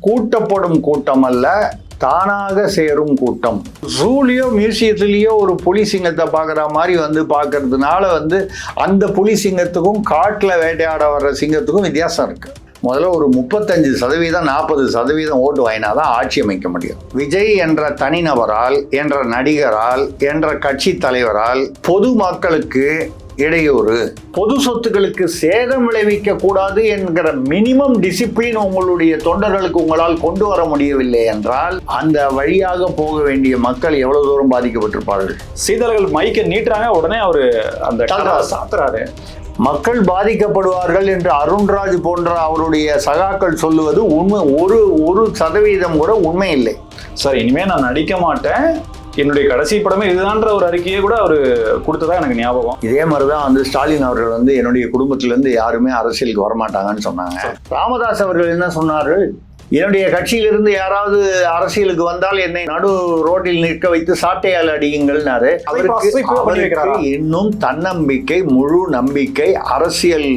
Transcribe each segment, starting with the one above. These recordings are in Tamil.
கூட்டப்படும் கூட்டம் அல்ல தானாக சேரும் கூட்டம். ஜூலியோ மியூசியத்துலேயோ ஒரு புலி சிங்கத்தை பார்க்குற மாதிரி வந்து பார்க்கறதுனால வந்து அந்த புலி சிங்கத்துக்கும் காட்டில் வேட்டையாட வர்ற சிங்கத்துக்கும் வித்தியாசம் இருக்குது முதல்ல ஒரு முப்பத்தஞ்சு சதவீதம் நாற்பது சதவீதம் ஓட்டு வாங்கினா தான் ஆட்சி அமைக்க முடியும். விஜய் என்ற தனிநபரால் என்ற நடிகரால் என்ற கட்சி தலைவரால் பொதுமக்களுக்கு இடையூறு. பொது சொத்துக்களுக்கு சேதம் விளைவிக்க கூடாது என்கிற மினிமம் டிசிப்ளின் உங்களுடைய தொண்டர்களுக்கு உங்களால் கொண்டு வர முடியவில்லை என்றால் அந்த வழியாக போக வேண்டிய மக்கள் எவ்வளவு தூரம் பாதிக்கப்பட்டிருப்பார்கள்? சீதர்கள் மைக்க நீட்டுறாங்க உடனே அவரு அந்த சாத்துறாரு. மக்கள் பாதிக்கப்படுவார்கள் என்று அருண்ராஜ் போன்ற அவருடைய சகாக்கள் சொல்லுவது உண்மை ஒரு ஒரு சதவீதம் கூட உண்மை இல்லை. சார் இனிமே நான் நடிக்க மாட்டேன். என்னுடைய கடைசி படமே இதுதான்ற ஒரு அறிக்கையை கூட அவரு கொடுத்ததா எனக்கு ஞாபகம். இதே மாதிரி தான் வந்து ஸ்டாலின் அவர்கள் வந்து என்னுடைய குடும்பத்திலேருந்து யாருமே அரசியலுக்கு வரமாட்டாங்கன்னு சொன்னாங்க. ராமதாஸ் அவர்கள் என்ன சொன்னாரு? என்னுடைய கட்சியிலிருந்து யாராவது அரசியலுக்கு வந்தால் என்னை நடு ரோட்டில் நிற்க வைத்து சாட்டையால் அடியுங்கள்னாரு. அவருக்கு? இன்னும் தன்னம்பிக்கை முழு நம்பிக்கை அரசியல்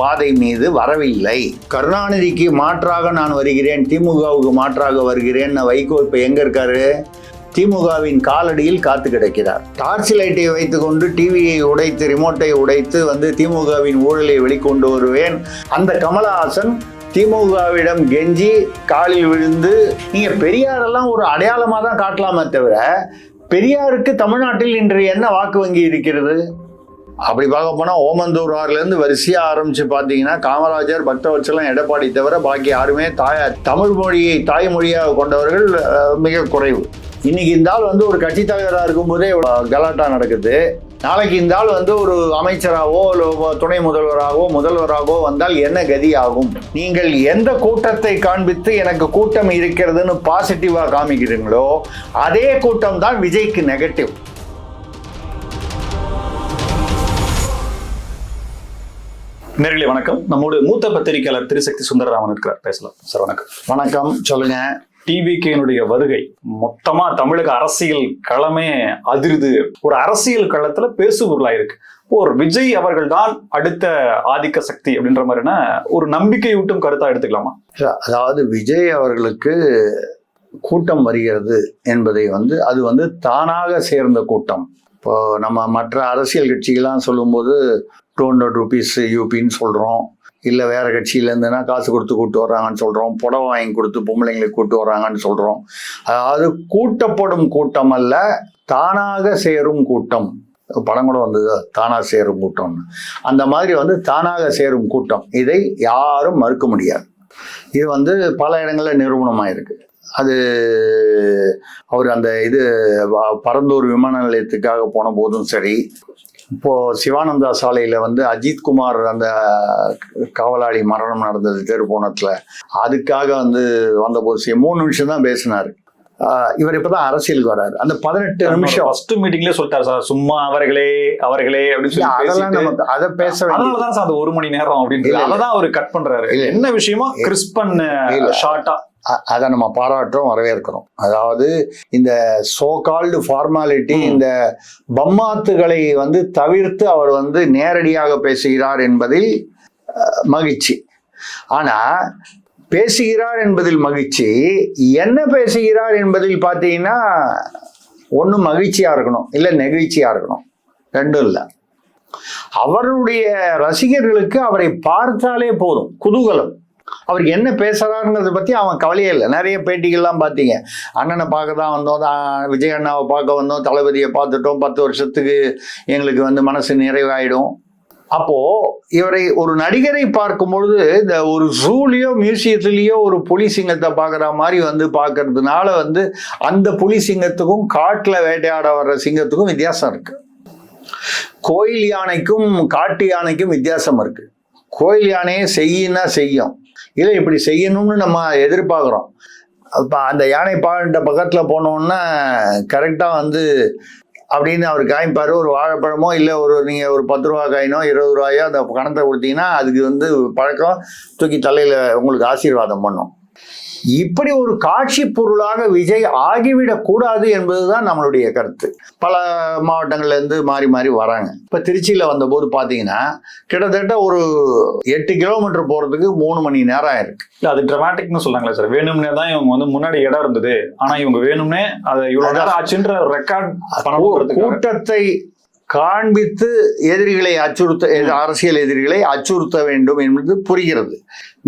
பாதை மீது வரவில்லை. கருணாநிதிக்கு மாற்றாக நான் வருகிறேன் திமுகவுக்கு மாற்றாக வருகிறேன் வைகோ இப்ப எங்க இருக்காரு? திமுகவின் காலடியில் காத்து கிடக்கிறார். டார்ச் லைட்டை வைத்துக்கொண்டு டிவியை உடைத்து ரிமோட்டை உடைத்து வந்து திமுகவின் ஊழலை வெளிக்கொண்டு வருவேன். அந்த கமலஹாசன் திமுகவிடம் கெஞ்சி காலில் விழுந்து நீங்கள் பெரியாரெல்லாம் ஒரு அடையாளமாக தான் காட்டலாமே தவிர பெரியாருக்கு தமிழ்நாட்டில் இன்று என்ன வாக்கு வங்கி இருக்கிறது? அப்படி பார்க்க போனால் ஓமந்தூர் ஆறுலேருந்து வரிசையாக ஆரம்பித்து பார்த்தீங்கன்னா காமராஜர் பக்தவச்சலம் எடப்பாடி தவிர பாக்கி யாருமே தாய தமிழ் மொழியை தாய்மொழியாக கொண்டவர்கள் மிக குறைவு. இன்னைக்கு இந்த ஆள் வந்து ஒரு கட்சி தலைவராக இருக்கும்போதே கலாட்டா நடக்குது. நாளைக்கு இந்த ஆள் வந்து ஒரு அமைச்சராகவோ துணை முதல்வராகவோ முதல்வராகவோ வந்தால் என்ன கதி ஆகும்? நீங்கள் எந்த கூட்டத்தை காண்பித்து எனக்கு கூட்டம் இருக்கிறதுன்னு பாசிட்டிவாக காமிக்கிறீங்களோ அதே கூட்டம் தான் விஜய்க்கு நெகட்டிவ் நேர்களே வணக்கம். நம்மோடு மூத்த பத்திரிகையாளர் திருசக்தி சுந்தரராமன் இருக்கிறார். பேசலாம். சார் வணக்கம். வணக்கம். சொல்லுங்க. டிவிகேனுடைய வருகை மொத்தமா தமிழக அரசியல் களமே அதிருது. ஒரு அரசியல் களத்துல பேசுபொருளா இருக்கு ஒரு விஜய் அவர்கள் தான் அடுத்த ஆதிக்க சக்தி அப்படின்ற மாதிரினா ஒரு நம்பிக்கையூட்டும் கருத்தா எடுத்துக்கலாமா? அதாவது விஜய் அவர்களுக்கு கூட்டம் வருகிறது என்பதை வந்து அது வந்து தானாக சேர்ந்த கூட்டம். இப்போ நம்ம மற்ற அரசியல் கட்சிகள்லாம் சொல்லும்போது டூ ஹண்ட்ரட் ருபீஸ் யூபின்னு சொல்கிறோம் இல்லை வேறு கட்சியிலேருந்துனா காசு கொடுத்து கூப்பிட்டு வர்றாங்கன்னு சொல்கிறோம் புடவை வாங்கி கொடுத்து பொம்பளைங்களுக்கு கூப்பிட்டு வர்றாங்கன்னு சொல்கிறோம் அதாவது கூட்டப்படும் கூட்டம் அல்ல தானாக சேரும் கூட்டம். படம் கூட வந்தது தானாக சேரும் கூட்டம்னு. அந்த மாதிரி வந்து தானாக சேரும் கூட்டம். இதை யாரும் மறுக்க முடியாது. இது வந்து பல இடங்களில் நிரூபணமாயிருக்கு அது அவர் அந்த இது பரந்தூர் விமான நிலையத்துக்காக போன போதும் சரி இப்போ சிவானந்தா சாலையில வந்து அஜித் குமார் அந்த காவலாளி மரணம் நடந்தது தெருப்போணத்துல அதுக்காக வந்து வந்தபோது மூணு நிமிஷம் தான் பேசினாரு ஆஹ் இவர் இப்பதான் அரசியலுக்கு வராரு அந்த பதினெட்டு நிமிஷம் ஃபர்ஸ்ட் மீட்டிங்லயே சொல்லிட்டாரு சார் சும்மா அவர்களே அவர்களே அப்படின்னு சொல்லி அதெல்லாம் நம்ம அதை பேச அதனாலதான் சார் அந்த ஒரு மணி நேரம் அப்படின்னு. அததான் அவர் கட் பண்றாரு. என்ன விஷயமோ கிறிஸ்பன். ஷார்ட்டா அதை நம்ம பாராட்டுறோம் வரவேற்கிறோம். அதாவது இந்த சோ கால்டு ஃபார்மாலிட்டி. இந்த பம்மாத்துகளை வந்து தவிர்த்து அவர் வந்து நேரடியாக பேசுகிறார் என்பதில் மகிழ்ச்சி. ஆனா பேசுகிறார் என்பதில் மகிழ்ச்சி என்ன பேசுகிறார் என்பதில் பார்த்தீங்கன்னா ஒன்று மகிழ்ச்சியா இருக்கணும். இல்லை நெகிழ்ச்சியா இருக்கணும். ரெண்டும் இல்லை. அவருடைய ரசிகர்களுக்கு அவரை பார்த்தாலே போதும். குதூகலம். அவர் என்ன பேசுறாருங்கிறத பத்தி அவன் கவலையே இல்லை. நிறைய பேட்டிகள்லாம் பார்த்தீங்க. அண்ணனை பார்க்க தான் வந்தோம் விஜய் அண்ணாவை பார்க்க வந்தோம். தளபதியை பார்த்துட்டோம். பத்து வருஷத்துக்கு எங்களுக்கு வந்து மனசு நிறைவாயிடும். அப்போ இவரை ஒரு நடிகரை பார்க்கும் பொழுது இந்த ஒரு ஜூலியோ மியூசியத்திலேயோ ஒரு புலி சிங்கத்தை பார்க்குற மாதிரி வந்து பார்க்கறதுனால வந்து அந்த புலி சிங்கத்துக்கும் காட்டில் வேட்டையாட வர்ற சிங்கத்துக்கும் வித்தியாசம் இருக்கு. கோயில் யானைக்கும் காட்டு யானைக்கும் வித்தியாசம் இருக்கு. கோயில் யானையை செய்யினா செய்யும். இல்லை இப்படி செய்யணும்னு நம்ம எதிர்பார்க்குறோம். அப்போ அந்த யானை பாண்ட பக்கத்தில் போனோன்னா கரெக்டாக வந்து அப்படின்னு அவர் காமிப்பார். ஒரு வாழைப்பழமோ இல்லை ஒரு நீங்கள் ஒரு பத்து ரூபா காயினோ இருபது ரூபாயோ அந்த பணத்தை கொடுத்தீங்கன்னா அதுக்கு வந்து பழக்கம் தூக்கி தலையில் உங்களுக்கு ஆசீர்வாதம் பண்ணும். இப்படி ஒரு காட்சி பொருளாக விஜய் ஆகிவிடக் கூடாது என்பதுதான் நம்மளுடைய கருத்து. பல மாவட்டங்கள்ல இருந்து மாறி மாறி வராங்க. இப்ப திருச்சியில வந்தபோது பாத்தீங்கன்னா கிட்டத்தட்ட ஒரு எட்டு கிலோமீட்டர் போறதுக்கு மூணு மணி நேரம் ஆயிருக்கு. இல்ல அது டிராமாட்டிக்னு சொல்றாங்களே சார். வேணும்னே தான் இவங்க வந்து முன்னாடி இடம் இருந்தது. ஆனா இவங்க வேணும்னே அதை இவ்வளவு நேரம் ஆச்சுன்ற ரெக்கார்ட் கூட்டத்தை காண்பித்து எதிரிகளை அச்சுறுத்த அரசியல் எதிரிகளை அச்சுறுத்த வேண்டும் என்பது புரிகிறது.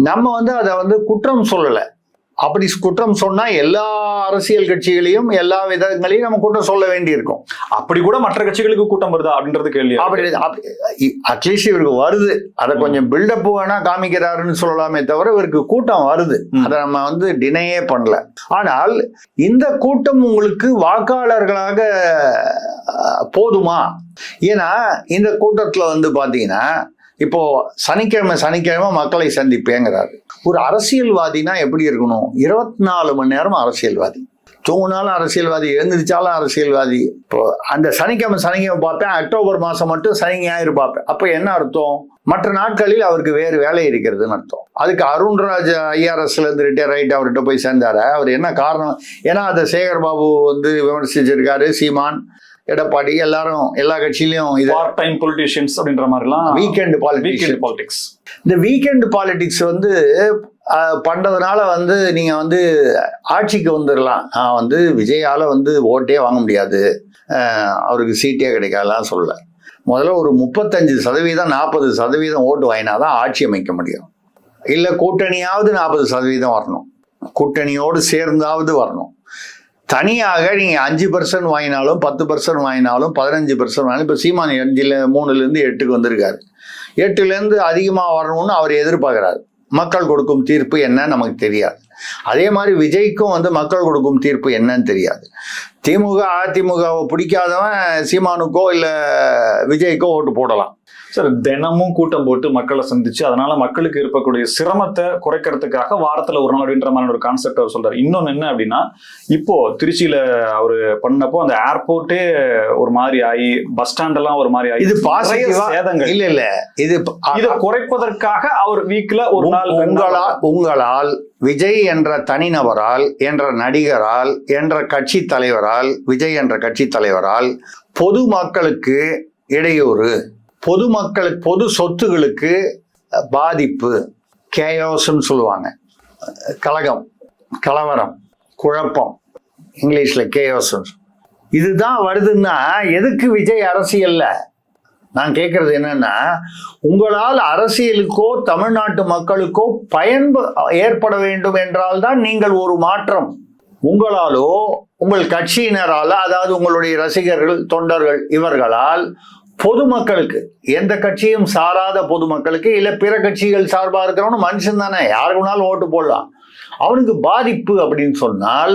நம்ம வந்து அதை வந்து குற்றம் சொல்லலை. அப்படி குற்றம் சொன்னா எல்லா அரசியல் கட்சிகளையும் எல்லா விதங்களையும் நம்ம குற்றம் சொல்ல வேண்டியிருக்கும். அப்படி கூட மற்ற கட்சிகளுக்கு கூட்டம் வருதா அப்படின்றது கேள்வி. அப்படி அட்லீஸ்ட் இவருக்கு வருது. அதை கொஞ்சம் பில்டப் வேணா காமிக்கிறாருன்னு சொல்லலாமே தவிர இவருக்கு கூட்டம் வருது. அதை நம்ம வந்து டினையே பண்ணல. ஆனால் இந்த கூட்டம் உங்களுக்கு வாக்காளர்களாக போதுமா? ஏன்னா இந்த கூட்டத்துல வந்து பாத்தீங்கன்னா இப்போ சனிக்கிழமை சனிக்கிழமை மக்களை சந்திப்பேங்கிறாரு. ஒரு அரசியல்வாதினா எப்படி இருக்கணும்? இருபத்தி நாலு மணி நேரம் அரசியல்வாதி. தூங்கினாலும் அரசியல்வாதி எழுந்திரிச்சாலும் அரசியல்வாதி. இப்போ அந்த சனிக்கிழமை சனிக்கிழமை பார்ப்பேன். அக்டோபர் மாசம் மட்டும் சனி ஞாயிறு பார்ப்பேன். அப்ப என்ன அர்த்தம்? மற்ற நாட்களில் அவருக்கு வேறு வேலை இருக்கிறதுன்னு அர்த்தம். அதுக்கு அருண்ராஜ் ஐஆர்எஸ்ல இருந்து ரிட்டையர் ஆகிட்டு அவர்கிட்ட போய் சேர்ந்தாரு. அவர் என்ன காரணம்? ஏன்னா அதை சேகர் பாபு வந்து விமர்சிச்சிருக்காரு சீமான். எடப்பாடி எல்லாரும் எல்லா கட்சியிலையும் இது பார்ட் டைம் பொலிட்டிஷியன்ஸ் அப்படின்ற மாதிரிலாம் வீக்கெண்ட் பாலிடிக்ஸ் வீக்கெண்ட் பாலிடிக்ஸ் இந்த வீக்கெண்ட் பாலிடிக்ஸ் வந்து அஹ், பண்றதுனால வந்து நீங்க வந்து ஆட்சிக்கு வந்துடலாம் நான் வந்து விஜயால வந்து ஓட்டே வாங்க முடியாது. அவருக்கு சீட்டே கிடைக்காதலாம் சொல்லல. முதல்ல ஒரு முப்பத்தஞ்சு சதவீதம் நாற்பது சதவீதம் ஓட்டு வாங்கினாதான் ஆட்சி அமைக்க முடியும். இல்லை கூட்டணியாவது நாற்பது சதவீதம் வரணும். கூட்டணியோடு சேர்ந்தாவது வரணும். தனியாக நீங்கள் அஞ்சு பர்சன்ட் வாங்கினாலும் பத்து பர்சன்ட் வாங்கினாலும் பதினஞ்சு பர்சன்ட் வாங்கினாலும் இப்போ சீமான் அஞ்சில் மூணுலேருந்து எட்டுக்கு வந்திருக்காரு. எட்டுலேருந்து அதிகமாக வரணும்னு அவர் எதிர்பார்க்குறாரு. மக்கள் கொடுக்கும் தீர்ப்பு என்ன நமக்கு தெரியாது. அதே மாதிரி விஜய்க்கும் வந்து மக்கள் கொடுக்கும் தீர்ப்பு என்னன்னு தெரியாது. திமுக அதிமுகவை பிடிக்காதவன் சீமானுக்கோ இல்ல விஜய்க்கோ ஓட்டு போடலாம். சார் தினமும் கூட்டம் போட்டு மக்களை சந்திச்சு அதனால மக்களுக்கு இருக்கக்கூடிய சிரமத்தை குறைக்கிறதுக்காக வாரத்துல ஒரு நாள் அப்படின்ற மாதிரி ஒரு கான்செப்ட் அவர் சொல்றாரு. இன்னொன்னு என்ன அப்படின்னா இப்போ திருச்சியில அவரு பண்ணப்போ அந்த ஏர்போர்ட்டே ஒரு மாதிரி ஆகி பஸ் ஸ்டாண்ட் எல்லாம் ஒரு மாதிரி ஆகி இது சேதங்கள். இல்ல இல்ல. இது இதை குறைப்பதற்காக அவர் வீக்ல ஒரு நாள் உங்களால் உங்களால் விஜய் என்ற தனிநபரால் என்ற நடிகரால் என்ற கட்சி தலைவரால் விஜய் என்ற கட்சி தலைவரால் பொது மக்களுக்கு இடையூறு பொதுமக்களுக்கு பொது சொத்துகளுக்கு பாதிப்பு கேயோஸ்ன்னு சொல்லுவாங்க. கலகம் கலவரம் குழப்பம் இங்கிலீஷில் கேயோஸ் இதுதான் வருதுன்னா எதுக்கு விஜய் அரசியல்ல? நான் கேட்கறது என்னன்னா உங்களால் அரசியலுக்கோ தமிழ்நாட்டு மக்களுக்கோ பயன் ஏற்பட வேண்டும் என்றால் தான் நீங்கள் ஒரு மாற்றம். உங்களாலோ உங்கள் கட்சியினரால அதாவது உங்களுடைய ரசிகர்கள் தொண்டர்கள் இவர்களால் பொதுமக்களுக்கு எந்த கட்சியும் சாராத பொதுமக்களுக்கு இல்லை பிற கட்சிகள் சார்பாக இருக்கிறவனு மனுஷன் தானே யாருக்கு வேணாலும் ஓட்டு போடலாம். அவனுக்கு பாதிப்பு அப்படின்னு சொன்னால்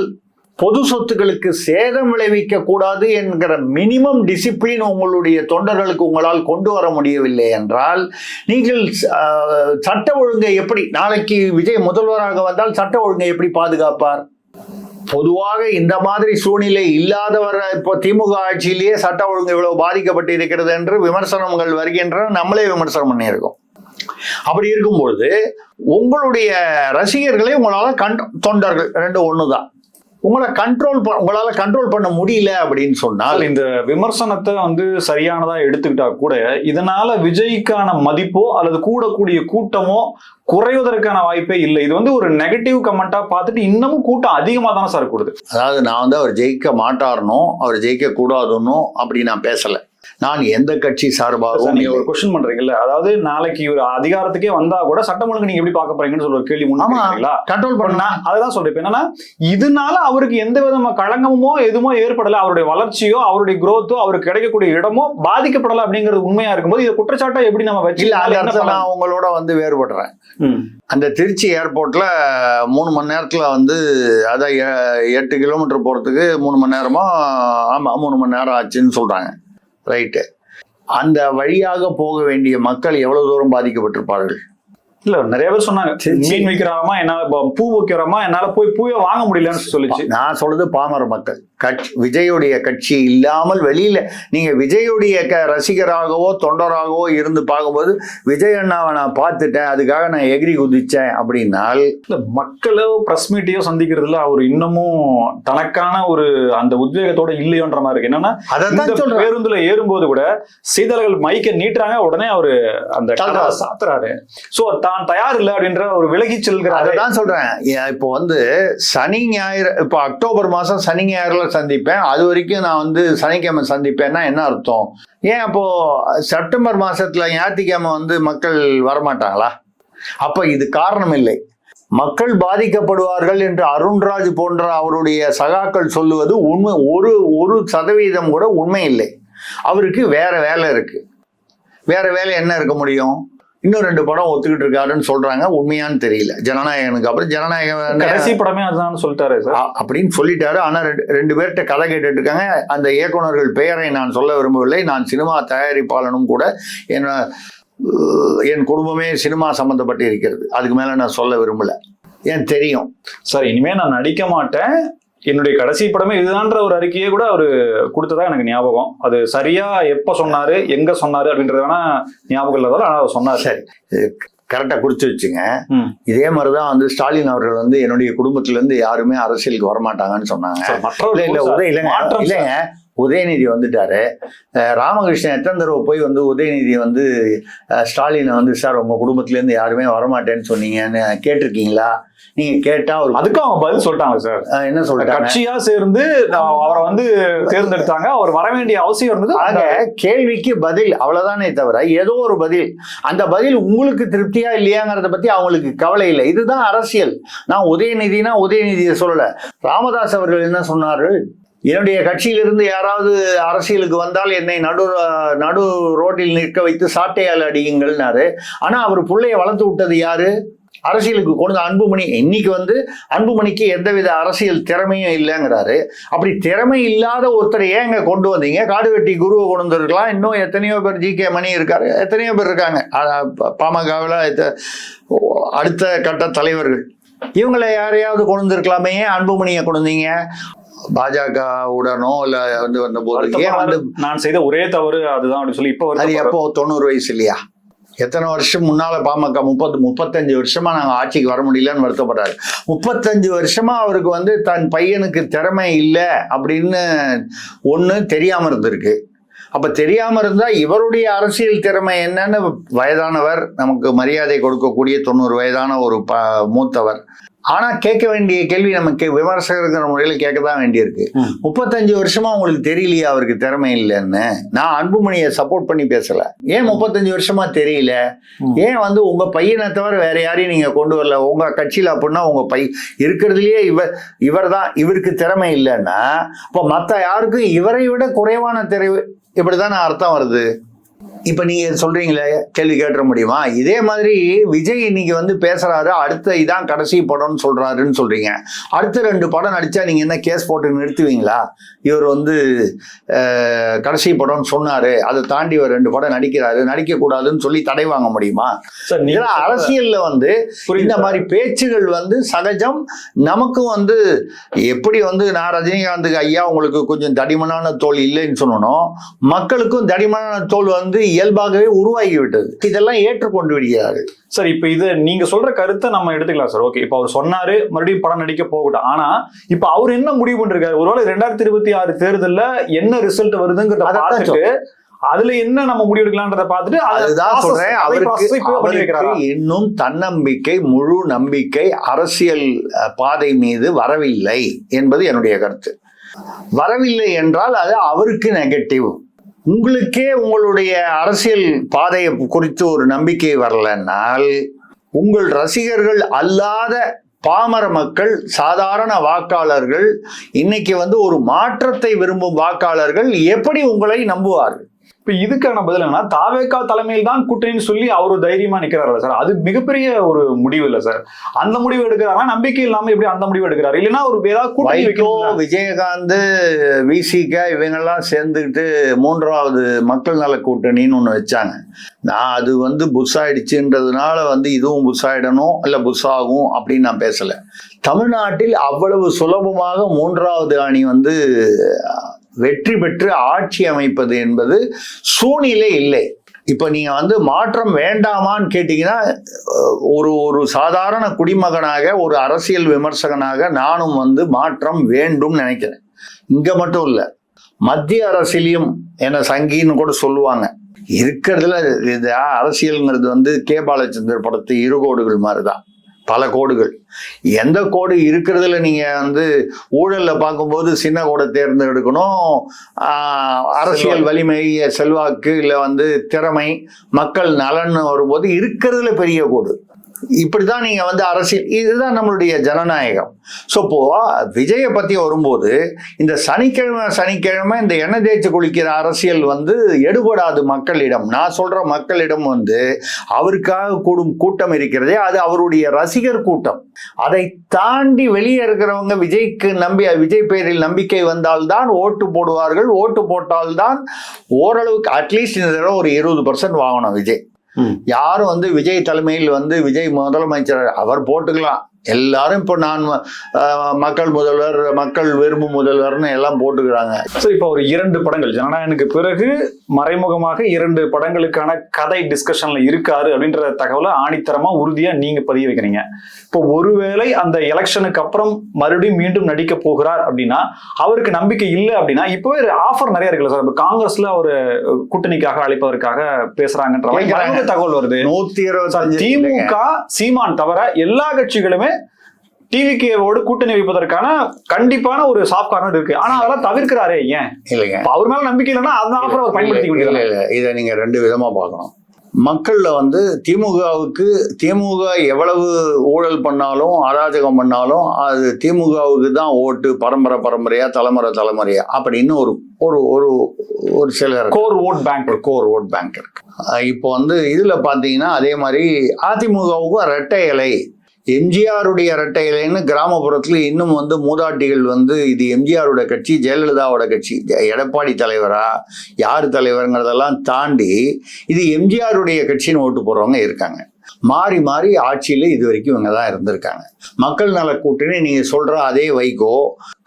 பொது சொத்துக்களுக்கு சேதம் விளைவிக்க கூடாது என்கிற மினிமம் டிசிப்ளின் உங்களுடைய தொண்டர்களுக்கு உங்களால் கொண்டு வர முடியவில்லை என்றால் நீங்கள் சட்ட ஒழுங்கை எப்படி நாளைக்கு விஜய் முதல்வராக வந்தால் சட்ட ஒழுங்கை எப்படி பாதுகாப்பார்? பொதுவாக இந்த மாதிரி சூழ்நிலை இல்லாதவர் இப்போ திமுக ஆட்சியிலேயே சட்ட ஒழுங்கு இவ்வளவு பாதிக்கப்பட்டு இருக்கிறது என்று விமர்சனங்கள் வருகின்றன நம்மளே விமர்சனம் பண்ணியிருக்கோம். அப்படி இருக்கும்பொழுது உங்களுடைய ரசிகர்களை உங்களால் கண் தொண்டர்கள் ரெண்டு ஒன்று தான் உங்களை கண்ட்ரோல் உங்களால கண்ட்ரோல் பண்ண முடியல அப்படின்னு சொன்னால் இந்த விமர்சனத்தை வந்து சரியானதா எடுத்துக்கிட்டா கூட இதனால விஜய்க்கான மதிப்போ அல்லது கூடக்கூடிய கூட்டமோ குறைவதற்கான வாய்ப்பே இல்லை. இது வந்து ஒரு நெகட்டிவ் கமெண்டா பார்த்துட்டு இன்னமும் கூட்டம் அதிகமா தானே சார் கூடுது. அதாவது நான் வந்து அவர் ஜெயிக்க மாட்டார்னோ அவர் ஜெயிக்க கூடாதுன்னோ அப்படி நான் பேசல. நான் எந்த கட்சி சார், சார்பாகவும் நீங்க. ஒரு கொஸ்டின் பண்றீங்கல்ல அதாவது நாளைக்கு ஒரு அதிகாரத்துக்கே வந்தா கூட சட்டம் ஒழுங்கு நீங்க எப்படி பார்க்க போறீங்கன்னு சொல்ற கேள்வி முன்னாடி கண்ட்ரோல் பண்ணா அதுதான் சொல்றேன் என்னன்னா இதனால அவருக்கு எந்த விதமா களங்கமோ எதுவுமோ ஏற்படல அவருடைய வளர்ச்சியோ அவருடைய growth-ஓ அவருக்கு கிடைக்கக்கூடிய இடமோ பாதிக்கப்படல அப்படிங்கிறது உண்மையா இருக்கும்போது இதை குற்றச்சாட்டா எப்படி நம்ம வச்சு? நான் உங்களோட வந்து வேறுபடுறேன். அந்த திருச்சி ஏர்போர்ட்ல மூணு மணி நேரத்துல வந்து அதான் எட்டு கிலோமீட்டர் போறதுக்கு மூணு மணி நேரமா ஆமா மூணு மணி நேரம் ஆச்சுன்னு சொல்றாங்க ரைட்டு அந்த வழியாக போக வேண்டிய மக்கள் எவ்வளவு தூரம் பாதிக்கப்பட்டிருப்பார்கள்? இல்ல நிறைய பேர் சொன்னாங்க. மீன் வைக்கிறாமா என்னால ப- வைக்கிறோமா என்னால போய் பூவே வாங்க முடியலன்னு சொல்லிச்சு. நான் சொல்றது பாமர மக்கள். கட்சி விஜயுடைய கட்சி இல்லாமல் வெளியில நீங்க விஜயுடைய க ரசிகராகவோ தொண்டராகவோ இருந்து பார்க்கும்போது விஜய் அண்ணாவை நான் பார்த்துட்டேன் அதுக்காக நான் எகிரி குதிச்சேன் அப்படின்னால் இல்ல மக்களோ பிரஸ் மீட்டையோ சந்திக்கிறதுல அவர் இன்னமும் தனக்கான ஒரு அந்த உத்வேகத்தோட இல்லையோன்ற மாதிரி இருக்கு. என்னன்னா அதை இந்த தான் சொல்றேன். பேருந்துல ஏறும்போது கூட செய்தியாளர்கள் மைக்க நீட்டுறாங்க உடனே அவரு அந்த சாத்துறாரு. சோ தான் நான் தயார் இல்லை அப்படின்ற ஒரு விலகி செல்கிறாரு. அதான் சொல்றேன். ஏன் இப்போ வந்து சனி ஞாயிறு இப்போ அக்டோபர் மாசம் சனி ஞாயிறுல சந்திப்பேன். அது வரைக்கும் நான் வந்து சனிக்கிழமை சந்திப்பேன்னா என்ன அர்த்தம்? ஏன் அப்போ செப்டம்பர் மாசத்துல ஞாயிற்றுக்கிழமை வந்து மக்கள் வரமாட்டாங்களா? அப்ப இது காரணம் இல்லை மக்கள் பாதிக்கப்படுவார்கள் என்று அருண்ராஜ் போன்ற அவருடைய சகாக்கள் சொல்லுவது உண்மை ஒரு ஒரு சதவீதம் கூட உண்மை இல்லை. அவருக்கு வேற வேலை இருக்கு. வேற வேலை என்ன இருக்க முடியும்? இன்னும் ரெண்டு படம் ஒத்துக்கிட்டு இருக்காருன்னு சொல்றாங்க. உண்மையான்னு தெரியல. ஜனநாயகனுக்கு அப்புறம் ஜனநாயகன் கடைசி படமே அதுதான் சொல்லிட்டாரு அப்படின்னு சொல்லிட்டாரு. ஆனா ரெண்டு ரெண்டு பேர்கிட்ட கதை கேட்டுட்டு இருக்காங்க. அந்த இயக்குனர்கள் பெயரை நான் சொல்ல விரும்பவில்லை. நான் சினிமா தயாரிப்பாளனும் கூட என்ன அஹ், என் குடும்பமே சினிமா சம்பந்தப்பட்டு இருக்கிறது. அதுக்கு மேல நான் சொல்ல விரும்பல. ஏன் தெரியும்? சார் இனிமே நான் நடிக்க மாட்டேன். என்னுடைய கடைசி படமே இதுதான்ற ஒரு அறிக்கையை கூட அவரு கொடுத்ததா எனக்கு ஞாபகம். அது சரியா எப்ப சொன்னாரு எங்க சொன்னாரு அப்படின்றது வேணா ஞாபகம் இல்லாத ஆனா அவர் சொன்னாரு. சரி. கரெக்டா குறிச்சு வச்சுங்க. இதே மாதிரிதான் வந்து ஸ்டாலின் அவர்கள் வந்து என்னுடைய குடும்பத்துல இருந்து யாருமே அரசியலுக்கு வரமாட்டாங்கன்னு சொன்னாங்க. இல்ல இல்ல இல்லைங்க. இல்லைங்க. உதயநிதி வந்துட்டாரு. ராமகிருஷ்ணன் எத்தனை தடவை போய் வந்து உதயநிதி வந்து ஸ்டாலினை வந்து சார் உங்க குடும்பத்துல இருந்து யாருமே வரமாட்டேன்னு சொன்னீங்கன்னு கேட்டிருக்கீங்களா? நீங்க கேட்டா அவர் அதுக்கும் அவங்க பதில் சொல்லிட்டாங்க சார். என்ன சொல்லிட்டாங்க? கட்சியா சேர்ந்து அவரை வந்து தேர்ந்தெடுத்தாங்க. அவர் வர வேண்டிய அவசியம் இருந்தது. ஆக கேள்விக்கு பதில் அவ்வளவுதானே தவிர ஏதோ ஒரு பதில். அந்த பதில் உங்களுக்கு திருப்தியா இல்லையாங்கிறத பத்தி அவங்களுக்கு கவலை இல்லை. இதுதான் அரசியல். நான் உதயநிதினா உதயநிதியை சொல்லல. ராமதாஸ் அவர்கள் என்ன சொன்னார்கள்? என்னுடைய கட்சியிலிருந்து யாராவது அரசியலுக்கு வந்தால் என்னை நடு நடு ரோட்டில் நிற்க வைத்து சாட்டையால் அடியுங்கள்னாரு. ஆனால் அவர் பிள்ளைய வளர்த்து விட்டது யாரு? அரசியலுக்கு கொண்டு வந்த அன்புமணி. இன்னைக்கு வந்து அன்புமணிக்கு எந்தவித அரசியல் திறமையும் இல்லைங்கிறாரு. அப்படி திறமை இல்லாத ஒருத்தரை ஏங்க கொண்டு வந்தீங்க? காடு வெட்டி குருவை கொண்டு வந்திருக்கலாம். இன்னும் எத்தனையோ பேர் ஜி கே மணி இருக்காரு. எத்தனையோ பேர் இருக்காங்க. பாமகவில் அடுத்த கட்ட தலைவர்கள். இவங்களை யாரையாவது கொண்டு வந்திருக்கலாமே? ஏன் அன்புமணியை கொண்டு வந்தீங்க. பாஜக உடனோ இல்ல வந்து வந்த போது ஏன் வந்து நான் செய்த ஒரே தவறு அதுதான் அப்படின்னு சொல்லி இப்ப அது. எப்போ? தொண்ணூறு வயசு இல்லையா? எத்தனை வருஷம் முன்னால பாமக முப்பது முப்பத்தஞ்சு வருஷமா நாங்க ஆட்சிக்கு வர முடியலன்னு வருத்தப்படுறாரு முப்பத்தஞ்சு வருஷமா அவருக்கு வந்து தன் பையனுக்கு திறமை இல்லை அப்படின்னு ஒண்ணு தெரியாம இருந்திருக்கு. அப்ப தெரியாம இருந்தா இவருடைய அரசியல் திறமை என்னன்னு வயதானவர் நமக்கு மரியாதை கொடுக்கக்கூடிய தொண்ணூறு வயதான ஒரு ப மூத்தவர். ஆனா கேட்க வேண்டிய கேள்வி நமக்கு விமர்சகருங்கிற முறையில கேட்க தான் வேண்டியிருக்கு. முப்பத்தஞ்சு வருஷமா உங்களுக்கு தெரியலையா அவருக்கு திறமை இல்லைன்னு? நான் அன்புமணியை சப்போர்ட் பண்ணி பேசல. ஏன் முப்பத்தஞ்சு வருஷமா தெரியல. ஏன் வந்து உங்க பையனை தவிர வேற யாரையும் நீங்க கொண்டு வரல? உங்க கட்சியில அப்படின்னா உங்க பை இருக்கிறதுலயே இவர் இவர் தான் இவருக்கு திறமை இல்லைன்னா அப்ப மத்த யாருக்கும் இவரை விட குறைவான திறமை இப்படிதானே அர்த்தம் வருது? இப்ப நீங்க சொல்றீங்களே கேள்வி கேட்டுற முடியுமா? இதே மாதிரி விஜய் இன்னைக்கு வந்து பேசுறாரு அடுத்த இதான் கடைசி படம்னு சொல்றாருன்னு சொல்றீங்க. அடுத்த ரெண்டு படம் நடிச்சா நீங்க என்ன கேஸ் போட்டு நிறுத்துவீங்களா? இவர் வந்து கடைசி படம்னு சொன்னாரு அதை தாண்டி ஒரு ரெண்டு படம் நடிக்கிறாரு நடிக்க கூடாதுன்னு சொல்லி தடை வாங்க முடியுமா? இதெல்லாம் அரசியல்ல வந்து இந்த. மாதிரி பேச்சுகள் வந்து சகஜம். நமக்கும் வந்து எப்படி வந்து நான் ரஜினிகாந்துக்கு ஐயா உங்களுக்கு கொஞ்சம் தடிமனான தோல் இல்லைன்னு சொல்லணும் மக்களுக்கும் தடிமனான தோல் வந்து இயல்பாகவே உருவாகி விட்டது இதெல்லாம் ஏற்றுக்கொண்டு விடுகிறார்கள் சார் இப்ப இது நீங்க சொல்ற கருத்தை நம்ம எடுத்துக்கலாம் சார் ஓகே இப்ப அவர் சொன்னாரு மறுபடியும் படம் நடிக்க போகட்டும். ஆனா இப்ப அவர் என்ன முடிவு பண்ணிருக்காரு? ஒருவேளை ரெண்டாயிரத்தி இருபத்தி ஆறு தேர்தல்ல என்ன ரிசல்ட் வருதுங்கிறத பார்த்துட்டு அதுல என்ன நம்ம முடிவு எடுக்கலான்றத பார்த்துட்டு அதை அதுதான் சொல்றேன். அவருக்கு இன்னும் தன்னம்பிக்கை முழு நம்பிக்கை அரசியல் பாதை மீது வரவில்லை என்பது என்னுடைய கருத்து. வரவில்லை என்றால் அது அவருக்கு நெகட்டிவ் உங்களுக்கே உங்களுடைய அரசியல் பாதையை குறித்து ஒரு நம்பிக்கை வரலன்னால் உங்கள் ரசிகர்கள் அல்லாத பாமர மக்கள் சாதாரண வாக்காளர்கள் இன்னைக்கு வந்து ஒரு மாற்றத்தை விரும்பும் வாக்காளர்கள் எப்படி உங்களை நம்புவார்கள்? இப்ப இதுக்கான பதில் என்னன்னா தாவேக்கா தலைமையில் தான் கூட்டணின்னு சொல்லி அவரு தைரியமா நிக்கிறாருல்ல சார். அது மிகப்பெரிய ஒரு முடிவு இல்ல சார். அந்த முடிவு எடுக்கிறாரா? நம்பிக்கை இல்லாம எப்படி அந்த முடிவு எடுக்கிறாரு. இல்லைன்னா ஒரு ஏதாவது கூட்டணி விஜயகாந்த் விசிக இவங்கெல்லாம் சேர்ந்துக்கிட்டு மூன்றாவது மக்கள் நல கூட்டணின்னு ஒன்று வச்சாங்க. நான் அது வந்து புஷ் ஆயிடுச்சுன்றதுனால வந்து இதுவும் புஷ் ஆயிடணும் இல்லை புஷ் ஆகும் அப்படின்னு நான் பேசலை. தமிழ்நாட்டில் அவ்வளவு சுலபமாக மூன்றாவது அணி வந்து வெற்றி பெற்று ஆட்சி அமைப்பது என்பது சூழ்நிலை இல்லை. இப்போ நீங்க வந்து மாற்றம் வேண்டாமான்னு கேட்டீங்கன்னா ஒரு ஒரு சாதாரண குடிமகனாக ஒரு அரசியல் விமர்சகனாக நானும் வந்து மாற்றம் வேண்டும் நினைக்கிறேன். இங்க மட்டும் இல்லை மத்திய அரசியலையும் என்ன சங்கின்னு கூட சொல்லுவாங்க. இருக்கிறதுல இது அரசியல்ங்கிறது வந்து கே. பாலச்சந்தர் படத்து இருகோடுகள் மாதிரி தான் பல கோடுகள். எந்த கோடு இருக்கிறதுல நீங்க வந்து ஊழல்ல பார்க்கும்போது சின்ன கோடை தேர்ந்தெடுக்கணும்? அரசியல் வலிமை செல்வாக்கு இல்லை வந்து திறமை மக்கள் நலன் வரும்போது இருக்கிறதுல பெரிய கோடு. இப்படிதான் நீங்க வந்து அரசியல் இதுதான் நம்மளுடைய ஜனநாயகம். ஸோ இப்போ விஜயை பத்தி வரும்போது இந்த சனிக்கிழமை சனிக்கிழமை இந்த எண்ணெய் தேய்ச்சி குளிக்கிற அரசியல் வந்து எடுபடாது மக்களிடம். நான் சொல்ற மக்களிடம் வந்து அவருக்காக கூடும் கூட்டம் இருக்கிறதே அது அவருடைய ரசிகர் கூட்டம். அதை தாண்டி வெளியே இருக்கிறவங்க விஜய்க்கு நம்பி விஜய் பேரில் நம்பிக்கை வந்தால்தான் ஓட்டு போடுவார்கள். ஓட்டு போட்டால்தான் ஓரளவுக்கு அட்லீஸ்ட் இந்த தடவை ஒரு இருபது பர்சன்ட் வாங்கணும் விஜய். யாரும் வந்து விஜய் தலைமையில் வந்து விஜய் முதலமைச்சர் அவர் போட்டுக்கலாம். எல்லாரும் இப்போ நான் மக்கள் முதல்வர் மக்கள் விரும்பும் முதல்வர்னு எல்லாம் போட்டுக்கிறாங்க. சோ இப்போ ஒரு இரண்டு படங்கள். ஜனநாயகனுக்கு பிறகு மறைமுகமாக இரண்டு படங்களுக்கான கதை டிஸ்கஷன்ல இருக்காரு அப்படின்ற தகவலை ஆணித்தரமா உறுதியா நீங்க பதிய வைக்கிறீங்க. இப்போ ஒருவேளை அந்த எலெக்ஷனுக்கு அப்புறம் மறுபடியும் மீண்டும் நடிக்க போகிறார் அப்படின்னா அவருக்கு நம்பிக்கை இல்லை அப்படின்னா இப்பவே ஆஃபர் நிறைய இருக்குல்ல சார். இப்போ காங்கிரஸ்ல அவர் கூட்டணிக்காக அழைப்பதற்காக பேசுறாங்கன்ற தகவல் வருது. நூத்தி இருபத்தஞ்சு திமுக சீமான் தவிர எல்லா கட்சிகளுமே டிவிகேவோடு கூட்டணி வைப்பதற்கான கண்டிப்பான ஒரு சாஃப்ட் கார்னர் இருக்கு. ஆனா அதெல்லாம் தவிர்க்கிறாரே ஏன்? இல்லைங்க. அவர் மேல நம்பிக்கை இல்லைன்னா அந்த ஆஃபர் அவர் பயன்படுத்தி இல்ல, இல்ல, இதை நீங்க ரெண்டு விதமா பார்க்கணும். மக்கள்ல வந்து திமுகவுக்கு திமுக எவ்வளவு ஊழல் பண்ணாலும் அராஜகம் பண்ணாலும் அது திமுகவுக்கு தான் ஓட்டு பரம்பரை பரம்பரையா தலைமுறை தலைமுறையா அப்படின்னு ஒரு ஒரு ஒரு ஒரு சிலர் core vote bank core vote bank இருக்கு. இப்போ வந்து இதுல பாத்தீங்கன்னா அதே மாதிரி அதிமுகவுக்கும் ரெட்டை இலை. எம்ஜிஆருடைய ரெட்டை இலைன்னு இன்னும் வந்து மூதாட்டிகள் வந்து இது எம்ஜிஆரோட கட்சி ஜெயலலிதாவோட கட்சி. எடப்பாடி தலைவரா யார் தலைவருங்கிறதெல்லாம் தாண்டி இது எம்ஜிஆருடைய கட்சின்னு ஓட்டு போடுறவங்க இருக்காங்க. மாறி மாறி ஆட்சியில் இது வரைக்கும் இவங்க தான் இருந்திருக்காங்க. மக்கள் நல கூட்டணி நீங்கள் சொல்கிற அதே வைகோ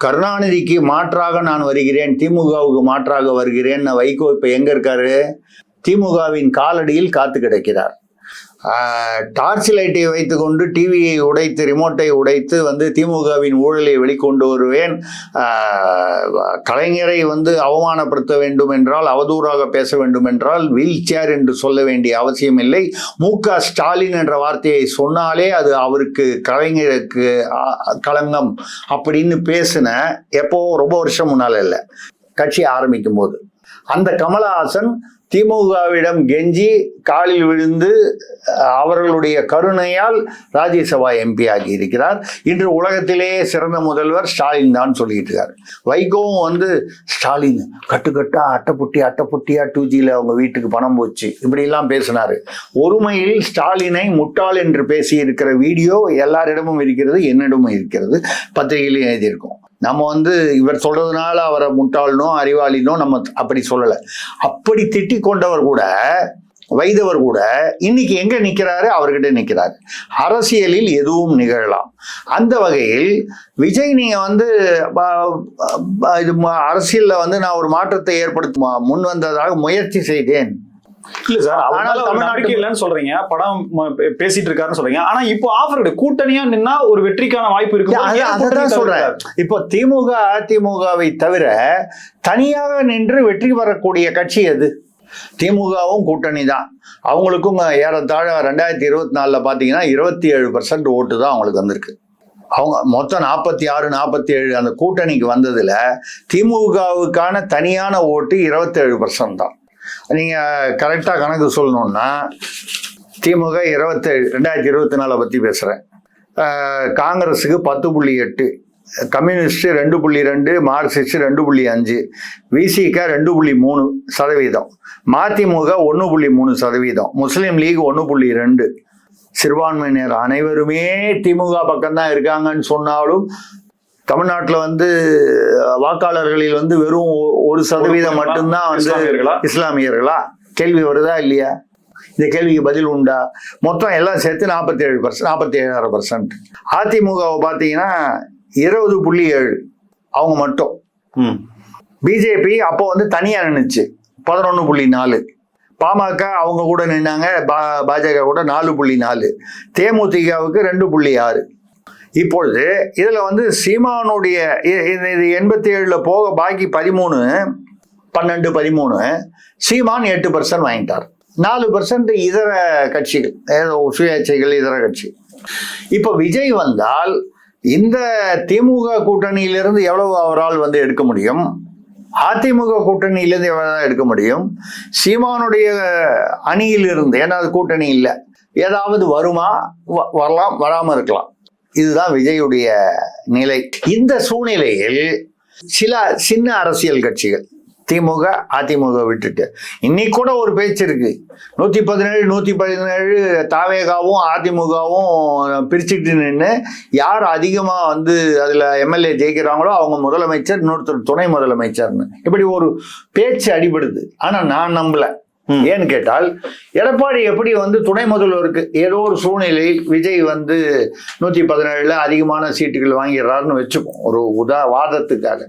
கருணாநிதிக்கு மாற்றாக நான் வருகிறேன் திமுகவுக்கு மாற்றாக வருகிறேன்னு வைகோ இப்போ எங்கே இருக்காரு? திமுகவின் காலடியில் காத்து கிடக்கிறார். டார்ச் லைட்டை வைத்துக்கொண்டு டிவியை உடைத்து ரிமோட்டை உடைத்து வந்து திமுகவின் ஊழலை வெளிக்கொண்டு வருவேன். கலைஞரை வந்து அவமானப்படுத்த வேண்டும் என்றால் அவதூறாக பேச வேண்டும் என்றால் வீல் சேர் என்று சொல்ல வேண்டிய அவசியம் இல்லை. மு. க. ஸ்டாலின் என்ற வார்த்தையை சொன்னாலே அது அவருக்கு கலைஞருக்கு களங்கம் அப்படின்னு பேசின எப்போ ரொம்ப வருஷம் முன்னால் இல்லை கட்சி ஆரம்பிக்கும் போது அந்த கமலஹாசன் திமுகவிடம் கெஞ்சி காலில் விழுந்து அவர்களுடைய கருணையால் ராஜ்யசபா எம்பி ஆகி இருக்கிறார் இன்று உலகத்திலேயே சிறந்த முதல்வர் ஸ்டாலின் தான் சொல்லிட்டு இருக்காரு வைகோவும் வந்து ஸ்டாலின் கட்டுக்கட்டா அட்டைப்புட்டி அட்டைப்புட்டியா டூ ஜியில் அவங்க வீட்டுக்கு பணம் போச்சு. இப்படியெல்லாம் பேசினார். ஒருமையில் ஸ்டாலினை முட்டாள் என்று பேசி இருக்கிற வீடியோ எல்லாரிடமும் இருக்கிறது என்னிடமும் இருக்கிறது பத்திரிகையிலையும் எழுதியிருக்கோம். நம்ம வந்து இவர் சொல்றதுனால அவரை முட்டாளனோ அறிவாளினோ நம்ம அப்படி சொல்லலை. அப்படி திட்டி கொண்டவர் கூட வைதவர் கூட இன்னைக்கு எங்க நிற்கிறாரு அவர்கிட்ட நிற்கிறாரு அரசியலில் எதுவும் நிகழலாம். அந்த வகையில் விஜய் நீங்க வந்து இது அரசியலில் வந்து நான் ஒரு மாற்றத்தை ஏற்படுத்த முன் வந்ததாக முயற்சி செய்தேன். இல்ல சார் ஆனால் ஆனால் தமிழ்நாட்டு- நம்பிக்கை இல்லைன்னு சொல்றீங்க. படம் பேசிட்டு இருக்காருன்னு சொல்றீங்க. ஆனா இப்போ ஆஃபர் கூட்டணியா நின்னா ஒரு வெற்றிக்கான வாய்ப்பு இருக்கு இல்ல, அத- அதைதான் சொல்றேன். இப்போ திமுக அதிமுகவை தவிர தனியாக நின்று வெற்றி பெறக்கூடிய கட்சி எது? திமுகவும் கூட்டணி தான். அவங்களுக்கும் ஏறத்தாழ ரெண்டாயிரத்தி இருபத்தி நாலில் பார்த்தீங்கன்னா இருபத்தி ஏழு பர்சன்ட் ஓட்டு தான் அவங்களுக்கு வந்திருக்கு. அவங்க மொத்தம் நாற்பத்தி ஆறு நாற்பத்தி ஏழு அந்த கூட்டணிக்கு வந்ததுல திமுகவுக்கான தனியான ஓட்டு இருபத்தேழு பர்சன்ட் தான். நீங்கள் கரெக்டாக கணக்கு சொல்லணுன்னா திமுக இருபத்தேழு ரெண்டாயிரத்தி இருபத்தி நாலை பற்றி பேசுகிறேன் காங்கிரஸுக்கு பத்து புள்ளி எட்டு கம்யூனிஸ்ட்டு ரெண்டு புள்ளி ரெண்டு மார்க்சிஸ்ட்டு ரெண்டு புள்ளி அஞ்சு விசிக ரெண்டு புள்ளி மூணு சதவீதம். மதிமுக ஒன்று புள்ளி மூணு சதவீதம். முஸ்லீம் லீக் ஒன்று புள்ளி ரெண்டு. சிறுபான்மையினர் அனைவருமே திமுக பக்கம்தான் இருக்காங்கன்னு சொன்னாலும் தமிழ்நாட்டில் வந்து வாக்காளர்களில் வந்து வெறும் ஒரு சதவீதம் மட்டும்தான் வந்து இஸ்லாமியர்களா? கேள்வி வருதா இல்லையா? இந்த கேள்விக்கு பதில் உண்டா? மொத்தம் எல்லாம் சேர்த்து நாற்பத்தி ஏழு பர்சன்ட் நாற்பத்தி ஏழாயிரம் பர்சன்ட் அதிமுகவை பார்த்தீங்கன்னா இருபது புள்ளி ஏழு. அவங்க மட்டும். ம். பிஜேபி அப்போ வந்து தனியாக நின்றுச்சு பதினொன்று புள்ளி நாலு. பாமக அவங்க கூட நின்னாங்க. பா- பாஜக கூட நாலு புள்ளி நாலு. தேமுதிகவுக்கு ரெண்டு புள்ளி ஆறு. இப்பொழுது இதில் வந்து சீமானுடைய இது இது எண்பத்தி ஏழில் போக பாக்கி பதிமூணு பன்னெண்டு பதிமூணு சீமான் எட்டு பர்சன்ட் வாங்கிட்டார். நாலு பர்சன்ட் இதர கட்சிகள் ஏதோ சுயேட்சைகள் இதர கட்சி. இப்போ விஜய் வந்தால் இந்த திமுக கூட்டணியிலிருந்து எவ்வளவு அவரால் வந்து எடுக்க முடியும்? அதிமுக கூட்டணியிலிருந்து எவ்வளோ எடுக்க முடியும்? சீமானுடைய அணியிலிருந்து ஏன்னா அது கூட்டணி இல்லை. ஏதாவது வருமா? வ- வரலாம் வராமல் இருக்கலாம். இதுதான் விஜயுடைய நிலை. இந்த சூழ்நிலையில் சில சின்ன அரசியல் கட்சிகள் திமுக அதிமுக விட்டுட்டு இன்னைக்கு கூட ஒரு பேச்சு இருக்கு. நூத்தி பதினேழு நூத்தி பதினேழு தாவேகாவும் அதிமுகவும் பிரிச்சுட்டு நின்று யார் அதிகமா வந்து அதுல எம்எல்ஏ ஜெயிக்கிறாங்களோ அவங்க முதலமைச்சர் இன்னொருத்தர் துணை முதலமைச்சர்னு. இப்படி ஒரு பேச்சு அடிபடுது. ஆனா நான் நம்பல. ஏன்னு கேட்டால் எடப்பாடி எப்படி வந்து துணை முதல்வருக்கு ஏதோ ஒரு சூழ்நிலையில் விஜய் வந்து நூத்தி பதினேழுல அதிகமான சீட்டுகள் வாங்கிடுறாருன்னு வச்சுப்போம் ஒரு உதா வாதத்துக்காக.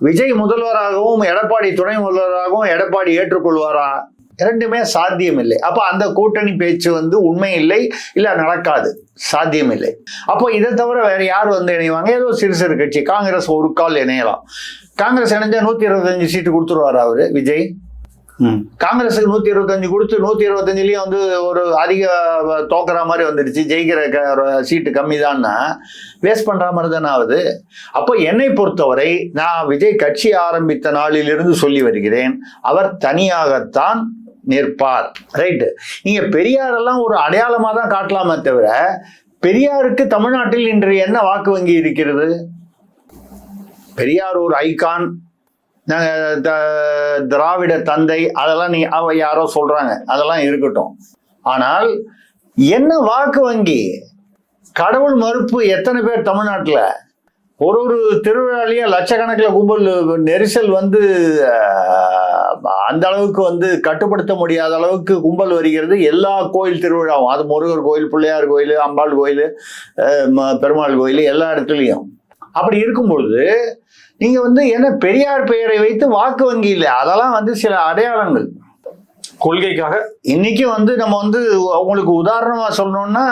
விஜய் முதல்வராகவும் எடப்பாடி துணை முதல்வராகவும் எடப்பாடி ஏற்றுக்கொள்வாரா? இரண்டுமே சாத்தியம் இல்லை அப்போ அந்த கூட்டணி பேச்சு வந்து உண்மை இல்லை இல்லை நடக்காது. சாத்தியம் இல்லை அப்போ இதை தவிர வேற யார் வந்து இணைவாங்க? ஏதோ சிறு சிறு கட்சி. காங்கிரஸ் ஒரு கால் இணையலாம். காங்கிரஸ் இணைஞ்சா நூத்தி இருபத்தஞ்சு சீட்டு கொடுத்துருவாரு அவரு விஜய்? காங்கிரஸுக்கு நூத்தி இருபத்தஞ்சு கொடுத்து நூத்தி இருபத்தஞ்சுலயும் வந்து ஒரு அதிக தோக்குற மாதிரி வந்துடுச்சு. ஜெயிக்கிற க- சீட்டு கம்மி தான்னா வேஸ்ட் பண்ற மாதிரி தானே ஆகுது. அப்போ என்னை பொறுத்தவரை நான் விஜய் கட்சி ஆரம்பித்த நாளிலிருந்து சொல்லி வருகிறேன் அவர் தனியாகத்தான் நிற்பார். ரைட்டு நீங்க பெரியாரெல்லாம் ஒரு அடையாளமாக தான் காட்டலாமே தவிர பெரியாருக்கு தமிழ்நாட்டில் இன்று என்ன வாக்கு வங்கி இருக்கிறது? பெரியார் ஒரு ஐகான் திராவிட தந்தை அதெல்லாம் நீ அவ யாரோ சொல்றாங்க. அதெல்லாம் இருக்கட்டும். ஆனால் என்ன வாக்கு வங்கி? கடவுள் மறுப்பு எத்தனை பேர் தமிழ்நாட்டில்? ஒரு ஒரு திருவிழாலையும் லட்சக்கணக்கில் கும்பல் நெரிசல் வந்து அந்த அளவுக்கு வந்து கட்டுப்படுத்த முடியாத அளவுக்கு கும்பல் வருகிறது. எல்லா கோயில் திருவிழாவும் அது முருகர் கோயில் பிள்ளையார் கோயில் அம்பாள் கோயில் ம- பெருமாள் கோயில் எல்லா இடத்துலையும். அப்படி இருக்கும் பொழுது நீங்க வந்து என்ன பெரியார் பெயரை வைத்து வாக்கு வங்கி இல்லை. அதெல்லாம் வந்து சில அடையாளங்கள். கொள்கைக்காக. இன்னைக்கு வந்து நம்ம வந்து உங்களுக்கு உதாரணமா சொல்லணும்னா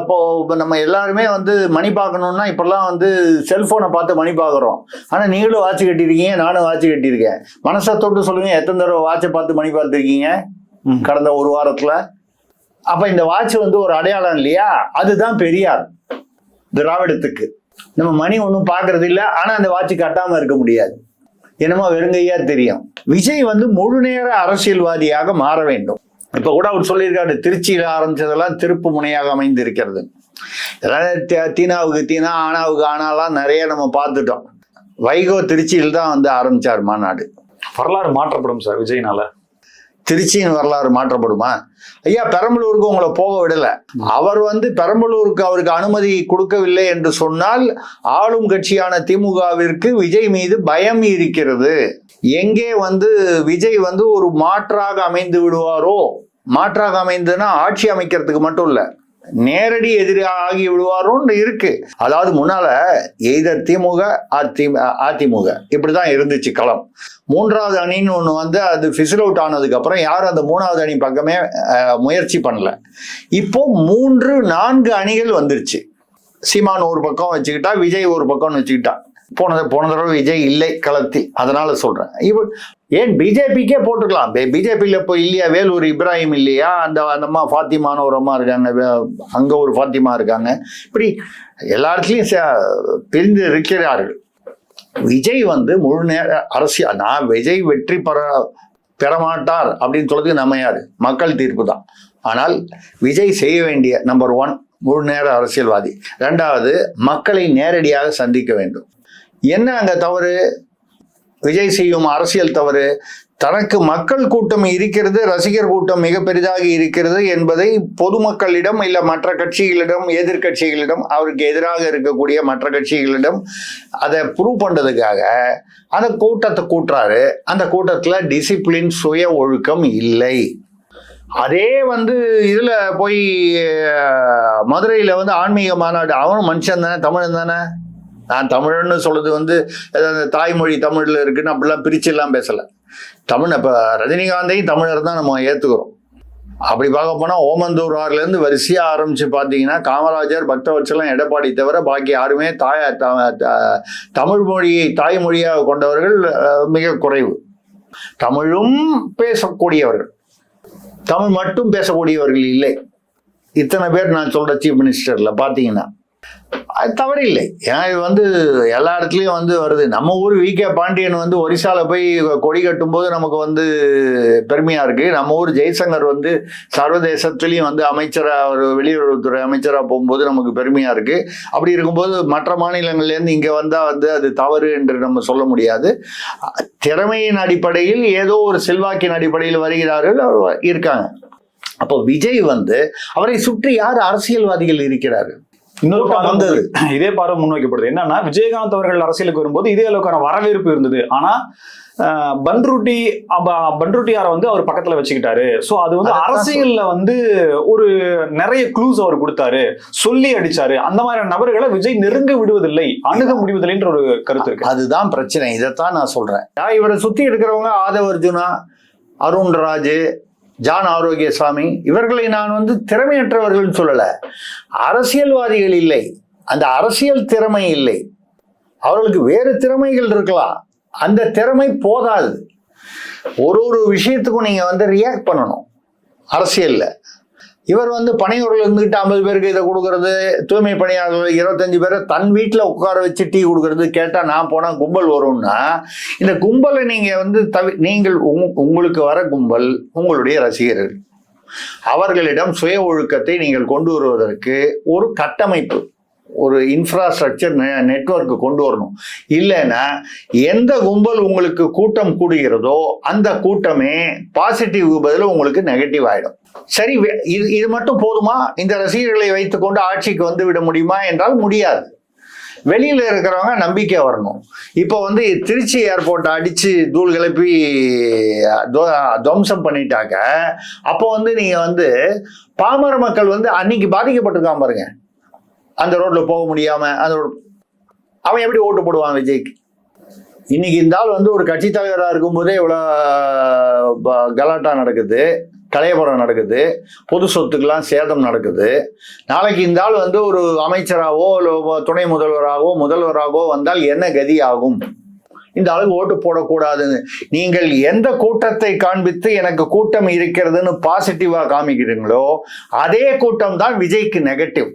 இப்போ நம்ம எல்லாருமே வந்து மணி பார்க்கணும்னா இப்பெல்லாம் வந்து செல்போனை பார்த்து மணி பார்க்குறோம். ஆனா நீங்களும் வாட்ச் கட்டியிருக்கீங்க நானும் வாட்ச் கட்டியிருக்கேன். மனசை தொட்டு சொல்லுங்க எத்தனை தடவை வாட்சை பார்த்து மணி பார்த்துருக்கீங்க. கடந்த ஒரு வாரத்துல. அப்ப இந்த வாட்ச் வந்து ஒரு அடையாளம் இல்லையா? அதுதான் பெரியார். திராவிடத்துக்கு. நம்ம மணி ஒன்றும் பார்க்கறது இல்லை ஆனா அந்த வாட்ச் கட்டாம இருக்க முடியாது. என்னமோ வெறுங்கையா தெரியும். விஜய் வந்து முழு நேர அரசியல்வாதியாக மாற வேண்டும். இப்ப கூட அவர் சொல்லியிருக்காரு திருச்சியில ஆரம்பிச்சதெல்லாம் திருப்பு முனையாக அமைந்து இருக்கிறது தீனாவுக்கு தீனா ஆனாவுக்கு ஆனாலாம் நிறைய நம்ம பார்த்துட்டோம். வைகோ திருச்சியில் தான் வந்து ஆரம்பிச்சார் மாநாடு. வரலாறு மாற்றப்படும் சார் விஜய்னால. திருச்சியின் வரலாறு மாற்றப்படுமா? ஐயா பெரம்பலூருக்கு உங்களை போக விடல. அவர் வந்து பெரம்பலூருக்கு அவருக்கு அனுமதி கொடுக்கவில்லை என்று சொன்னால் ஆளும் கட்சியான திமுகவிற்கு விஜய் மீது பயம் இருக்கிறது. எங்கே வந்து விஜய் வந்து ஒரு மாற்றாக அமைந்து விடுவாரோ? மாற்றாக அமைந்துன்னா ஆட்சி அமைக்கிறதுக்கு மட்டும் இல்லை. நேரடி எதிராகி ஆகி விடுவாரோன்னு இருக்கு. அதாவது முன்னால எய்தர் திமுக அதி அதிமுக. இப்படிதான் இருந்துச்சு களம். மூன்றாவது அணின்னு ஒன்று வந்து அது ஃபிசில் அவுட் ஆனதுக்கு அப்புறம் யாரும் அந்த மூணாவது அணி பக்கமே முயற்சி பண்ணல. இப்போ மூன்று நான்கு அணிகள் வந்துருச்சு. சீமான் ஒரு பக்கம் வச்சுக்கிட்டா விஜய் ஒரு பக்கம்னு வச்சுக்கிட்டா. போன போன தடவை விஜய் இல்லை களத்தில் அதனால சொல்றேன். இப்போ ஏன் பிஜேபிக்கே போட்டுக்கலாம்? பிஜேபியில் இப்போ இல்லையா? வேலூர் இப்ராஹிம் இல்லையா? அந்த அந்த அம்மா ஒரு அம்மா இருக்காங்க. அங்கே ஒரு ஃபாத்திமா இருக்காங்க. இப்படி எல்லா இடத்துலையும் பிரிந்து இருக்கிறார்கள். விஜய் வந்து முழு நேர அரசியல் நான் விஜய் வெற்றி பெற பெறமாட்டார் அப்படின்னு சொல்றதுக்கு நம்ம யார்? மக்கள் தீர்ப்பு தான். ஆனால் விஜய் செய்ய வேண்டிய நம்பர் ஒன் முழு நேர அரசியல்வாதி. ரெண்டாவது மக்களை நேரடியாக சந்திக்க வேண்டும். என்ன அந்த தவறு? விஜய் செய்யும் அரசியல் தவறு. தனக்கு மக்கள் கூட்டம் இருக்கிறது ரசிகர் கூட்டம் மிக பெரிதாக இருக்கிறது என்பதை பொதுமக்களிடம் இல்லை மற்ற கட்சிகளிடம் எதிர்க்கட்சிகளிடம் அவருக்கு எதிராக இருக்கக்கூடிய மற்ற கட்சிகளிடம் அதை ப்ரூவ் பண்ணுறதுக்காக அந்த கூட்டத்தை கூட்டுறாரு. அந்த கூட்டத்தில் டிசிப்ளின் சுய ஒழுக்கம் இல்லை. அதே வந்து இதில் போய் மதுரையில் வந்து ஆன்மீக மாநாடு அவனும் மனுஷன் தானே தமிழன் தானே? நான் தமிழ்னு சொல்றது வந்து ஏதாவது தாய்மொழி தமிழ்ல இருக்குன்னு அப்படிலாம் பிரிச்சு எல்லாம் பேசல. தமிழ் இப்ப ரஜினிகாந்தையும் தமிழர் தான் நம்ம ஏத்துக்கிறோம். அப்படி பார்க்க போனால் ஓமந்தூர் ஆறுல இருந்து வரிசையாக ஆரம்பிச்சு பார்த்தீங்கன்னா காமராஜர் பக்தவச்சலம் எடப்பாடி தவிர பாக்கி யாருமே தாய த- தமிழ் மொழியை தாய்மொழியாக கொண்டவர்கள் மிக குறைவு. தமிழும் பேசக்கூடியவர்கள். தமிழ் மட்டும் பேசக்கூடியவர்கள் இல்லை. இத்தனை பேர் நான் சொல்கிற சீஃப் மினிஸ்டரில் பார்த்தீங்கன்னா. அது தவறு இல்லை ஏன்னா இது வந்து எல்லா இடத்துலையும் வந்து வருது. நம்ம ஊர் வி. கே. பாண்டியன் வந்து ஒரிசால போய் கொடி கட்டும்போது நமக்கு வந்து பெருமையா இருக்கு. நம்ம ஊர் ஜெய்சங்கர் வந்து சர்வதேசத்துலேயும் வந்து அமைச்சரா ஒரு வெளியுறவுத்துறை அமைச்சரா போகும்போது நமக்கு பெருமையா இருக்கு. அப்படி இருக்கும்போது மற்ற மாநிலங்கள்ல இருந்து இங்க வந்தா வந்து அது தவறு என்று நம்ம சொல்ல முடியாது. திறமையின் அடிப்படையில் ஏதோ ஒரு செல்வாக்கின் அடிப்படையில் வருகிறார்கள் அவர் இருக்காங்க. அப்போ விஜய் வந்து அவரை சுற்றி யார் அரசியல்வாதிகள் இருக்கிறார்கள்? இன்னொரு பார்வை வந்தது. இதே பார்வை முன்வைக்கப்படுது. என்னன்னா விஜயகாந்த் அவர்கள் அரசியலுக்கு வரும்போது இதே அளவுக்கான வரவேற்பு இருந்தது. ஆனா பன்ருட்டி பன்ருட்டியாரை வந்து அவர் பக்கத்துல வச்சுக்கிட்டாரு. சோ அது வந்து அரசியல்ல வந்து ஒரு நிறைய க்ளூஸ் அவர் கொடுத்தாரு. சொல்லி அடிச்சாரு. அந்த மாதிரியான நபர்களை விஜய் நெருங்க விடுவதில்லை. அணுக முடிவதில்லைன்ற ஒரு கருத்து இருக்கு. அதுதான் பிரச்சனை. இதைத்தான் நான் சொல்றேன். இவரை சுத்தி இருக்கிறவங்க ஆதவ அர்ஜுனா அருண்ராஜ் ஜான் ஆரோக்கியசாமி இவர்களை நான் வந்து திறமையற்றவர்கள்னு சொல்லலை. அரசியல்வாதிகள் இல்லை. அந்த அரசியல் திறமை இல்லை. அவர்களுக்கு வேறு திறமைகள் இருக்கலாம். அந்த திறமை போதாது. ஒரு ஒரு விஷயத்துக்கும் நீங்கள் வந்து ரியாக்ட் பண்ணணும். அரசியலில். இவர் வந்து பணியூரில் இருந்துகிட்டு ஐம்பது பேருக்கு இதை கொடுக்கறது தூய்மை பணியாளர்கள் இருபத்தஞ்சு பேரை தன் வீட்டில் உட்கார வச்சு டீ கொடுக்கறது கேட்டால் நான் போனால் கும்பல் வரும்னா இந்த கும்பலை நீங்கள் வந்து தவி நீங்கள் உங்- உங்களுக்கு வர கும்பல் உங்களுடைய ரசிகர்கள். அவர்களிடம் சுய ஒழுக்கத்தை நீங்கள் கொண்டு வருவதற்கு ஒரு கட்டமைப்பு. ஒரு இன்ஃப்ராஸ்ட்ரக்சர் நெட்ஒர்க்கு கொண்டு வரணும். இல்லைன்னா எந்த கும்பல் உங்களுக்கு கூட்டம் கூடுகிறதோ அந்த கூட்டமே பாசிட்டிவ் பதில் உங்களுக்கு நெகட்டிவ் ஆகிடும் சரி இது இது மட்டும் போதுமா? இந்த ரசிகர்களை வைத்துக்கொண்டு ஆட்சிக்கு வந்து விட முடியுமா என்றால் முடியாது. வெளியில் இருக்கிறவங்க நம்பிக்கை வரணும். இப்போ வந்து திருச்சி ஏர்போர்ட்டை அடித்து தூள் கிளப்பி துவ- துவம்சம் பண்ணிட்டாக்க அப்போ வந்து நீங்கள் வந்து பாமர மக்கள் வந்து அன்னைக்கு பாதிக்கப்பட்டிருக்கான் பாருங்கள் அந்த ரோட்டில் போக முடியாமல் அந்த ரோட் அவன் எப்படி ஓட்டு போடுவான் விஜய்க்கு? இன்னைக்கு இந்த ஆள் வந்து ஒரு கட்சி தலைவராக இருக்கும்போதே இவ்வளோ கலாட்டா நடக்குது கலையபுரம் நடக்குது பொது சொத்துக்கெல்லாம் சேதம் நடக்குது. நாளைக்கு இந்த ஆள் வந்து ஒரு அமைச்சராகவோ இல்லை துணை முதல்வராகவோ முதல்வராகவோ வந்தால் என்ன கதி ஆகும்? இந்த ஆளுக்கு ஓட்டு போடக்கூடாதுன்னு. நீங்கள் எந்த கூட்டத்தை காண்பித்து எனக்கு கூட்டம் இருக்கிறதுன்னு பாசிட்டிவாக காமிக்கிறீங்களோ அதே கூட்டம் தான் விஜய்க்கு நெகட்டிவ்